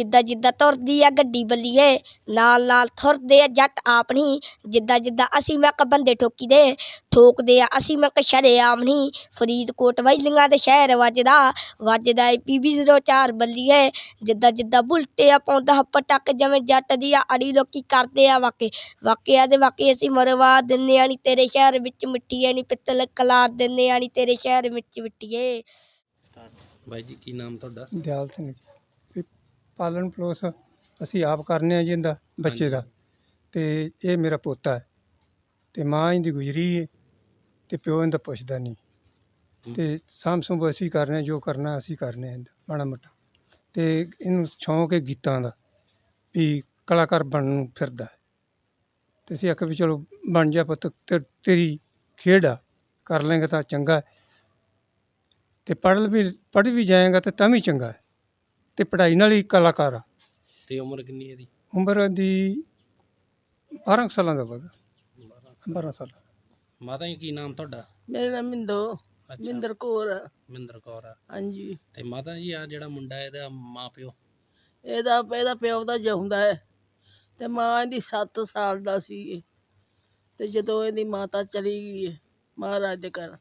ਜਿੱਦਾਂ ਜਿੱਦਾਂ ਤੁਰਦੀ ਆ ਗੱਡੀ ਬੱਲੀਏ ਨਾਲ ਨਾਲ ਥੁਰਦੇ ਆ ਜੱਟ ਆਪਣੀ ਜਿੱਦਾਂ ਜਿੱਦਾਂ ਅਸੀਂ ਮੈਂ ਕ ਬੰਦੇ ਠੋਕੀ ਦੇ ਠੋਕਦੇ ਆ ਅਸੀਂ ਮੈਂ ਕ ਸ਼ਰੇਆਮ ਨਹੀਂ ਫਰੀਦਕੋਟ ਵੈਲੀਆਂ ਦੇ ਸ਼ਹਿਰ ਵੱਜਦਾ ਵੱਜਦਾ ਏ ਪੀਬੀ 04 ਬੱਲੀਏ ਜਿੱਦਾਂ ਜਿੱਦਾਂ ਬੁਲਟੇ ਆ ਪਾਉਂਦਾ ਪਟਕ ਜਿਵੇਂ ਜੱਟ ਦੀ ਆ ਅੜੀ ਲੋਕੀ ਕਰਦੇ ਆ ਵਾਕੇ ਵਾਕਿਆ ਦੇ ਵਾਕੇ ਅਸੀਂ ਮਰਵਾ ਦਿੰਨੇ ਆ ਨੀ ਤੇਰੇ ਸ਼ਹਿਰ ਵਿੱਚ ਮਿੱਟੀਏ ਨੀ ਪਿੱਤਲ ਕਲਾਰ ਦਿੰਨੇ ਆ ਨੀ ਤੇਰੇ ਸ਼ਹਿਰ ਵਿੱਚ ਮਿੱਟੀਏ ਬਾਈ ਜੀ ਕੀ ਨਾਮ ਤੁਹਾਡਾ? ਦਿਆਲ ਸਿੰਘ ਜੀ। ਪਾਲਣ ਪਲੋਸ ਅਸੀਂ ਆਪ ਕਰਨੇ ਆ ਜੀ ਇਹਦਾ ਬੱਚੇ ਦਾ। ਤੇ ਇਹ ਮੇਰਾ ਪੋਤਾ ਹੈ। ਤੇ ਮਾਂ ਇਹਦੀ ਗੁਜਰੀ ਹੈ ਤੇ ਪਿਓ ਇਹਦਾ ਪੁੱਛਦਾ ਨਹੀਂ। ਤੇ ਸਾਂਭ ਸੰਭ ਅਸੀਂ ਕਰਨੇ ਆ, ਜੋ ਕਰਨਾ ਅਸੀਂ ਕਰਨੇ ਆ ਇਹਦਾ ਮਾੜਾ ਮੋਟਾ। ਤੇ ਇਹਨੂੰ ਸ਼ੌਂਕ ਹੈ ਗੀਤਾਂ ਦਾ ਵੀ ਕਲਾਕਾਰ ਬਣਨ ਨੂੰ ਫਿਰਦਾ ਹੈ। ਤੇ ਅਸੀਂ ਆਖਿਆ ਵੀ ਚਲੋ ਬਣ ਜਾ ਪੁੱਤ ਤੇ ਤੇਰੀ ਖੇਡ ਆ ਕਰ ਲੇਂਗਾ ਤਾਂ ਚੰਗਾ ਹੈ। ਤੇ ਪੜ੍ਹ ਵੀ ਪੜ੍ਹ ਵੀ ਜਾਏਗਾ ਤੇ ਤਾਂ ਵੀ ਚੰਗਾ ਹੈ। ਤੇ ਪੜ੍ਹਾਈ ਨਾਲ ਹੀ ਕਲਾਕਾਰ ਆ। ਤੇ ਉਮਰ ਕਿੰਨੀ ਹੈ ਇਹਦੀ? ਉਮਰ ਦੀ 12 ਕੁ ਸਾਲਾਂ ਦਾ ਹੋਵੇਗਾ 12 ਸਾਲ। ਮਾਤਾ ਜੀ ਕੀ ਨਾਮ ਤੁਹਾਡਾ? ਮੇਰਾ ਨਾਮ ਮਿੰਦੋ। ਮਿੰਦਰ ਕੌਰ ਆ। ਮਿੰਦਰ ਕੌਰ ਆ। ਹਾਂਜੀ। ਤੇ ਮਾਤਾ ਜੀ ਆ ਜਿਹੜਾ ਮੁੰਡਾ ਇਹਦਾ ਮਾਪਿਓ? ਇਹਦਾ ਇਹਦਾ ਪਿਓ ਦਾ ਜਿਉਂਦਾ ਹੈ। ਤੇ ਮਾਂ ਇਹਦੀ 7 ਸਾਲ ਦਾ ਸੀ। ਤੇ ਜਦੋਂ ਇਹਦੀ ਮਾਤਾ ਚਲੀ ਗਈ ਹੈ ਮਹਾਰਾਜ ਦੇ ਘਰ।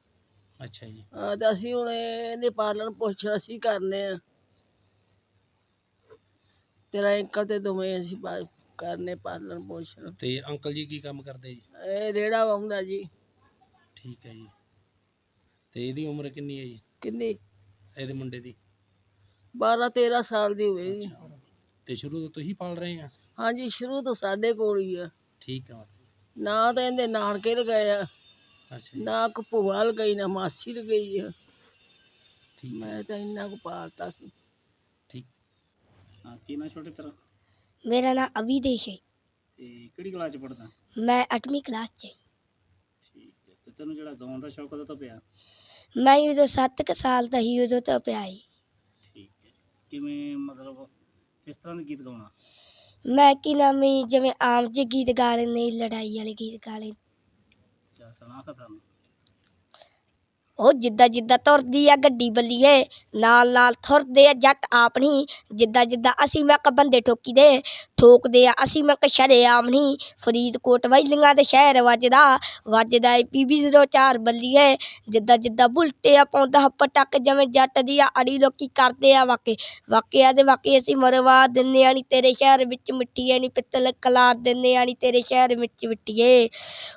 ਅੱਛਾ ਜੀ। ਹਾਂ ਤੇ ਅਸੀਂ ਹੁਣ ਇਹਦੇ ਪਾਲਣ ਪੋਸ਼ਣ ਅਸੀਂ ਕਰਨੇ ਆ। ਤੇਰਾ ਅੰਕਲ ਤੇ ਦੋਵੇਂ ਅਸੀਂ ਪਾ- ਕਰਨੇ ਪਾਲਣ ਪੋਸ਼ਣ ਤੇ ਅੰਕਲ ਜੀ ਕੀ ਕੰਮ ਕਰਦੇ ਜੀ? ਇਹ ਰੇੜਾ ਵਾਉਂਦਾ ਜੀ। ਠੀਕ ਹੈ ਜੀ। ਤੇ ਇਹਦੀ ਉਮਰ ਕਿੰਨੀ ਹੈ ਜੀ? ਕਿੰਨੀ? ਇਹਦੇ ਮੁੰਡੇ ਦੀ? 12 13 ਸਾਲ ਦੀ ਹੋਵੇਗੀ ਤੇ ਸ਼ੁਰੂ ਤੋਂ ਤੁਸੀਂ ਪਾਲ ਰਹੇ ਆ? ਹਾਂਜੀ ਸ਼ੁਰੂ ਤੋਂ ਸਾਡੇ ਕੋਲ ਹੀ ਆ। ਠੀਕ ਆ। ਨਾ ਤਾਂ ਇਹਦੇ ਨਾਨਕੇ ਲਗਾਏ ਆ ਅੱਛਾ ਜੀ। ਨਾ ਕੋ ਭੂਆ ਲਗਈ ਨਾ ਮਾਸੀ ਲਗਈ ਆ। ਠੀਕ ਮੈਂ ਤਾਂ ਇੰਨਾ ਕੁ ਪਾਲਤਾ ਸੀ। ਹਾਂ ਕੀ ਨਾ ਛੋਟੇ ਤੇਰਾ? ਮੇਰਾ ਨਾਮ ਅਭਿਦੇਸ਼ ਹੈ। ਤੇ ਕਿਹੜੀ ਕਲਾਸ ਚ ਪੜਦਾ ਮੈਂ 8ਵੀਂ ਕਲਾਸ 'ਚ ਹਾਂ। ਠੀਕ ਹੈ ਤੇ ਤੈਨੂੰ ਜਿਹੜਾ ਗਾਉਣ ਦਾ ਸ਼ੌਕ ਕਦੋਂ ਤੋਂ ਪਿਆ? ਮੈਂ ਉਦੋਂ 7 ਕੁ ਸਾਲ ਦਾ ਸੀ ਉਦੋਂ ਤੋਂ ਪਿਆ ਠੀਕ ਹੈ ਕਿਵੇਂ ਮਤਲਬ ਕਿਸ ਤਰ੍ਹਾਂ ਦੇ ਗੀਤ ਗਾਉਣਾ? ਮੈਂ ਕੀ ਨਾਮ ਹੈ ਜਿਵੇਂ ਆਮ ਜਿਹੇ ਗੀਤ ਗਾ ਲੈਂਦੇ ਲੜਾਈ ਵਾਲੇ ਗੀਤ ਗਾ ਲੈਂਦੇ। ਅੱਛਾ ਸੁਣਾ ਕੇ ਸਾਨੂੰ। ਉਹ ਜਿੱਦਾਂ ਜਿੱਦਾਂ ਤੁਰਦੀ ਆ ਗੱਡੀ ਬੱਲੀਏ ਨਾਲ ਨਾਲ ਥੁਰਦੇ ਆ ਜੱਟ ਆਪਣੀ, ਜਿੱਦਾਂ ਜਿੱਦਾਂ ਅਸੀਂ ਮੈਂ ਕ ਬੰਦੇ ਠੋਕੀ ਦੇ, ਠੋਕਦੇ ਆ ਅਸੀਂ ਮੈਂ ਕ ਸ਼ਰੇਆਮ ਨਹੀਂ ਫਰੀਦਕੋਟ ਵੈਲੀਆਂ ਦੇ ਸ਼ਹਿਰ ਵੱਜਦਾ ਵੱਜਦਾ ਏ ਪੀਬੀ 04 ਬੱਲੀਏ ਜਿੱਦਾਂ ਜਿੱਦਾਂ ਬੁਲਟੇ ਆ ਪਾਉਂਦਾ ਪਟਕ ਜਿਵੇਂ ਜੱਟ ਦੀ ਆ, ਅੜੀ ਲੋਕੀ ਕਰਦੇ ਆ ਵਾਕੇ ਵਾਕਿਆ ਦੇ ਵਾਕੇ ਅਸੀਂ ਮਰਵਾ ਦਿੰਨੇ ਆ ਨੀ ਤੇਰੇ ਸ਼ਹਿਰ ਵਿੱਚ ਮਿੱਟੀਏ ਨੀ ਪਿੱਤਲ ਕਲਾਰ ਦਿੰਨੇ ਆ, ਨੀ ਤੇਰੇ ਸ਼ਹਿਰ ਵਿੱਚ ਮਿੱਟੀਏ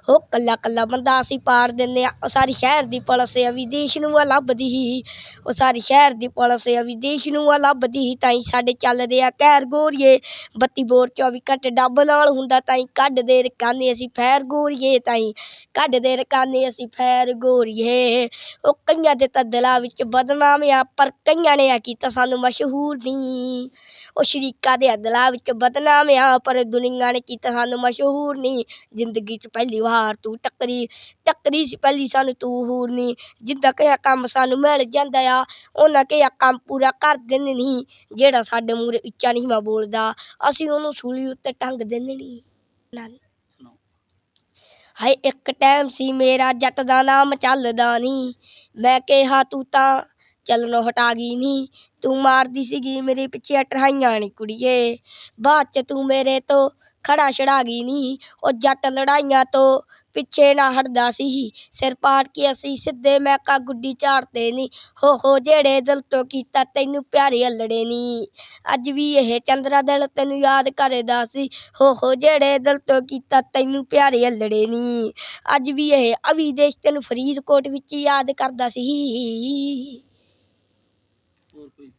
ਉਹ ਕੱਲਾ ਕੱਲਾ ਬੰਦਾ ਅਸੀਂ ਪਾੜ ਦਿੰਨੇ ਆ, ਉਹ ਸਾਰੀ ਸ਼ਹਿਰ ਦੀ ਪੁਲਿਸ ਆ ਵਿਦੇਸ਼ ਨੂੰ ਆ ਲੱਭਦੀ ਹੀ ਉਹ ਸਾਰੇ ਸ਼ਹਿਰ ਦੀ ਪੁਲਿਸ ਆ ਵਿਦੇਸ਼ ਨੂੰ ਆ ਲੱਭਦੀ ਹੀ ਤਾਂ ਹੀ ਸਾਡੇ ਚੱਲਦੇ ਆ ਕਹਿਰ ਗੋਰੀਏ। ਬੱਤੀ ਬੋਰ 24 ਘੰਟੇ ਡੱਬ ਨਾਲ ਹੁੰਦਾ, ਤਾਂ ਹੀ ਕੱਢਦੇ ਰਕਾਨੇ ਅਸੀਂ ਫੈਰ ਗੋਰੀਏ, ਤਾਂ ਹੀ ਕੱਢਦੇ ਰਕਾਨੇ ਅਸੀਂ ਫੈਰ ਗੋਰੀਏ। ਉਹ ਕਈਆਂ ਦੇ ਤਾਂ ਦਿਲਾਂ ਵਿੱਚ ਬਦਨਾਮ ਆ, ਪਰ ਕਈਆਂ ਨੇ ਆ ਕੀਤਾ ਸਾਨੂੰ ਮਸ਼ਹੂਰ ਨਹੀਂ ਉਹ ਸ਼ਰੀਕਾ ਦੇ ਦਿਲਾਂ ਵਿੱਚ ਬਦਨਾਮ ਆ, ਪਰ ਦੁਨੀਆ ਨੇ ਕੀਤਾ ਸਾਨੂੰ ਮਸ਼ਹੂਰ ਨਹੀਂ। ਜ਼ਿੰਦਗੀ 'ਚ ਪਹਿਲੀ ਵਾਰ ਤੂੰ ਟੱਕਰੀ ਟੱਕਰੀ ਸੀ ਪਹਿਲੀ ਸਾਨੂੰ ਤੂੰ ਹੂਰ ਨਹੀਂ। ਜਿੱਦਾਂ ਕਿਹਾ ਕੰਮ ਸਾਨੂੰ ਮਿਲ ਜਾਂਦਾ ਆ, ਉਹਨਾਂ ਕਿਹਾ ਕੰਮ ਪੂਰਾ ਕਰ ਦਿੰਦੇ ਨਹੀਂ। ਜਿਹੜਾ ਸਾਡੇ ਮੂਹਰੇ ਉੱਚਾ ਨਹੀਂ ਮੈਂ ਬੋਲਦਾ, ਅਸੀਂ ਉਹਨੂੰ ਸੂਲੀ ਉੱਤੇ ਟੰਗ ਦਿੰਦੇ ਨਹੀਂ। ਨਾਲ ਹਾਏ, ਇੱਕ ਟਾਈਮ ਸੀ ਮੇਰਾ ਜੱਟ ਦਾ ਨਾਮ ਚੱਲਦਾ ਨਹੀਂ। ਮੈਂ ਕਿਹਾ, ਤੂੰ ਤਾਂ ਚੱਲਣੋਂ ਹਟਾ ਗਈ ਨਹੀਂ। ਤੂੰ ਮਾਰਦੀ ਸੀਗੀ ਮੇਰੇ ਪਿੱਛੇ ਅਟਰਾਈਆਂ ਨੀ ਕੁੜੀਏ। ਬਾਅਦ ਚ ਤੂੰ ਮੇਰੇ ਤੋਂ ਖੜਾ ਛੜਾ ਗਈ ਨਹੀਂ। ਉਹ ਜੱਟ ਲੜਾਈਆਂ ਤੋਂ ਪਿੱਛੇ ਨਾ ਹਟਦਾ ਸੀ। ਸਿਰ ਪਾੜ ਕੇ ਅਸੀਂ ਸਿੱਧੇ ਮੈਂ ਕਾ ਗੁੱਡੀ ਝਾੜਦੇ ਨੀ ਹੋ ਹੋ ਜਿਹੜੇ ਦਿਲ ਤੋਂ ਕੀਤਾ ਤੈਨੂੰ ਪਿਆਰੇ ਅਲੜੇ ਨੀ ਅੱਜ ਵੀ ਇਹ ਚੰਦਰਾ ਦਿਲ ਤੈਨੂੰ ਯਾਦ ਕਰਦਾ ਸੀ। ਹੋ ਹੋ ਜਿਹੜੇ ਦਿਲ ਤੋਂ ਕੀਤਾ ਤੈਨੂੰ ਪਿਆਰੇ ਅਲੜੇ ਨੀ ਅੱਜ ਵੀ ਇਹ ਅਵੀ ਦੇਸ਼ ਤੈਨੂੰ ਫਰੀਦਕੋਟ ਵਿੱਚ ਯਾਦ ਕਰਦਾ ਸੀ। ਹੋਰ ਕੋਈ?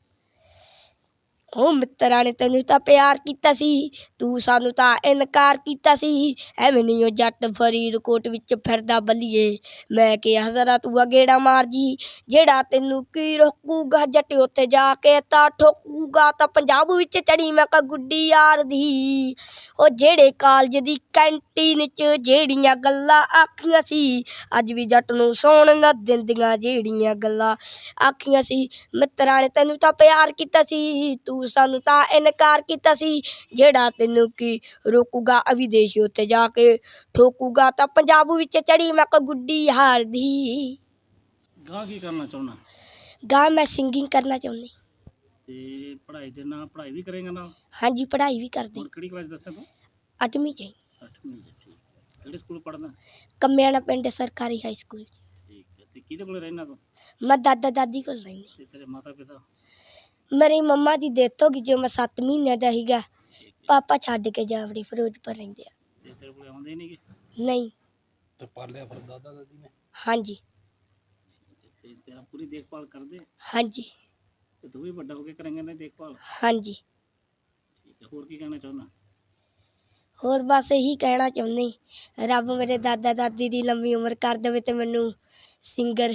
ਉਹ ਮਿੱਤਰਾਂ ਨੇ ਤੈਨੂੰ ਤਾਂ ਪਿਆਰ ਕੀਤਾ ਸੀ, ਤੂੰ ਸਾਨੂੰ ਤਾਂ ਇਨਕਾਰ ਕੀਤਾ ਸੀ। ਐਵੇਂ ਨਹੀਂ ਉਹ ਜੱਟ ਫਰੀਦਕੋਟ ਵਿੱਚ ਫਿਰਦਾ ਬੱਲੀਏ। ਮੈਂ ਕਿਹਾ, ਜ਼ਰਾ ਤੂੰ ਅਗੇੜਾ ਮਾਰ ਜੀ, ਜਿਹੜਾ ਤੈਨੂੰ ਕੀ ਰੋਕੂਗਾ? ਜੱਟ ਉੱਥੇ ਜਾ ਕੇ ਤਾਂ ਠੋਕੂਗਾ, ਤਾਂ ਪੰਜਾਬ ਵਿੱਚ ਚੜੀ ਮੈਂ ਕਾ ਗੁੱਡੀ ਯਾਰ ਦੀ। ਉਹ ਜਿਹੜੇ ਕਾਲਜ ਦੀ ਕੈਂਟੀਨ 'ਚ ਜਿਹੜੀਆਂ ਗੱਲਾਂ ਆਖੀਆਂ ਸੀ, ਅੱਜ ਵੀ ਜੱਟ ਨੂੰ ਸੌਣ ਨਾ ਦਿੰਦੀਆਂ ਜਿਹੜੀਆਂ ਗੱਲਾਂ ਆਖੀਆਂ ਸੀ। ਮਿੱਤਰਾਂ ਨੇ ਤੈਨੂੰ ਤਾਂ ਪਿਆਰ ਕੀਤਾ ਸੀ, ਤੂੰ ਸਾਨੂੰ ਤਾਂ ਇਨਕਾਰ ਕੀਤਾ ਸੀ ਜਿਹੜਾ ਤੈਨੂੰ ਕੀ ਰੋਕੂਗਾ? ਅਵਿਦੇਸ਼ੀ ਉੱਤੇ ਜਾ ਕੇ ਠੋਕੂਗਾ। ਤਾਂ ਪੰਜਾਬ ਵਿੱਚ ਚੜੀ ਮੈਂ ਕੋ ਗੁੱਡੀ ਹਾਰਦੀ। ਗਾਂ ਕੀ ਕਰਨਾ ਚਾਹੁੰਦਾ? ਗਾ ਮੈਂ ਸਿੰਗਿੰਗ ਕਰਨਾ ਚਾਹੁੰਦੀ। ਤੇ ਪੜ੍ਹਾਈ ਦੇ ਨਾਲ ਪੜ੍ਹਾਈ ਵੀ ਕਰੇਗਾ ਨਾਲ? ਹਾਂਜੀ ਪੜ੍ਹਾਈ ਵੀ ਕਰਦੀ। ਹੁਣ ਕਿਹੜੀ ਕਲਾਸ ਦੱਸਿਆ ਤੂੰ? 8ਵੀਂ ਚ ਹੀ। 8ਵੀਂ ਚ ਠੀਕ ਹੈ। ਕਿਹੜੇ ਸਕੂਲ ਪੜ੍ਹਦਾ? ਕੰਮਿਆਣਾ ਪਿੰਡ ਸਰਕਾਰੀ ਹਾਈ ਸਕੂਲ 'ਚ। ਠੀਕ ਹੈ। ਤੇ ਕਿਹਦੇ ਕੋਲ ਰਹਿਣਾ ਤੂੰ? ਮੈਂ ਦਾਦਾ ਦਾਦੀ ਕੋਲ ਰਹਿੰਦੀ। ਤੇ ਤੇਰੇ ਮਾਤਾ ਪਿਤਾ ਮੇਰੀ ਮੰਮਾ ਦੀ ਡੈਥ ਹੋ ਗਈ ਜਦੋਂ ਮੈਂ 7 ਮਹੀਨਿਆਂ ਦਾ ਸੀਗਾ। ਪਾਪਾ ਛੱਡ ਕੇ ਜਾਵੜੇ ਫਿਰੋਜ਼ਪੁਰ ਰਹਿੰਦੇ ਆ। ਤੇ ਤੇਰੇ ਕੋਲ ਆਉਂਦੇ ਨਹੀਂਗੇ? ਨਹੀਂ। ਤੇ ਪਾਲਿਆ ਫਿਰ ਦਾਦਾ ਦਾਦੀ ਨੇ? ਹਾਂਜੀ। ਤੇ ਤੇਰਾ ਪੂਰੀ ਦੇਖਭਾਲ ਕਰਦੇ ਹਾਂਜੀ। ਤੇ ਤੂੰ ਵੀ ਵੱਡਾ ਹੋ ਕੇ ਕਰੇਂਗਾ ਨਾ ਦੇਖਭਾਲ? ਹਾਂਜੀ। ਠੀਕ ਹੈ ਹੋਰ ਕੀ ਕਹਿਣਾ ਚਾਹੁੰਦਾ? ਹੋਰ ਬਸ ਇਹੀ ਕਹਿਣਾ ਚਾਹੁੰਦੀ। ਰੱਬ ਮੇਰੇ ਦਾਦਾ ਦਾਦੀ ਦੀ ਲੰਮੀ ਉਮਰ ਕਰ ਦੇਵੇ ਤੇ ਮੈਨੂੰ ਸਿੰਗਰ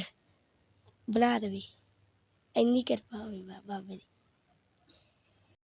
ਬਣਾ ਦੇਵੇ। ਇੰਨੀ ਕਿਰਪਾ ਹੋਵੇ ਬਾ- ਦੀ।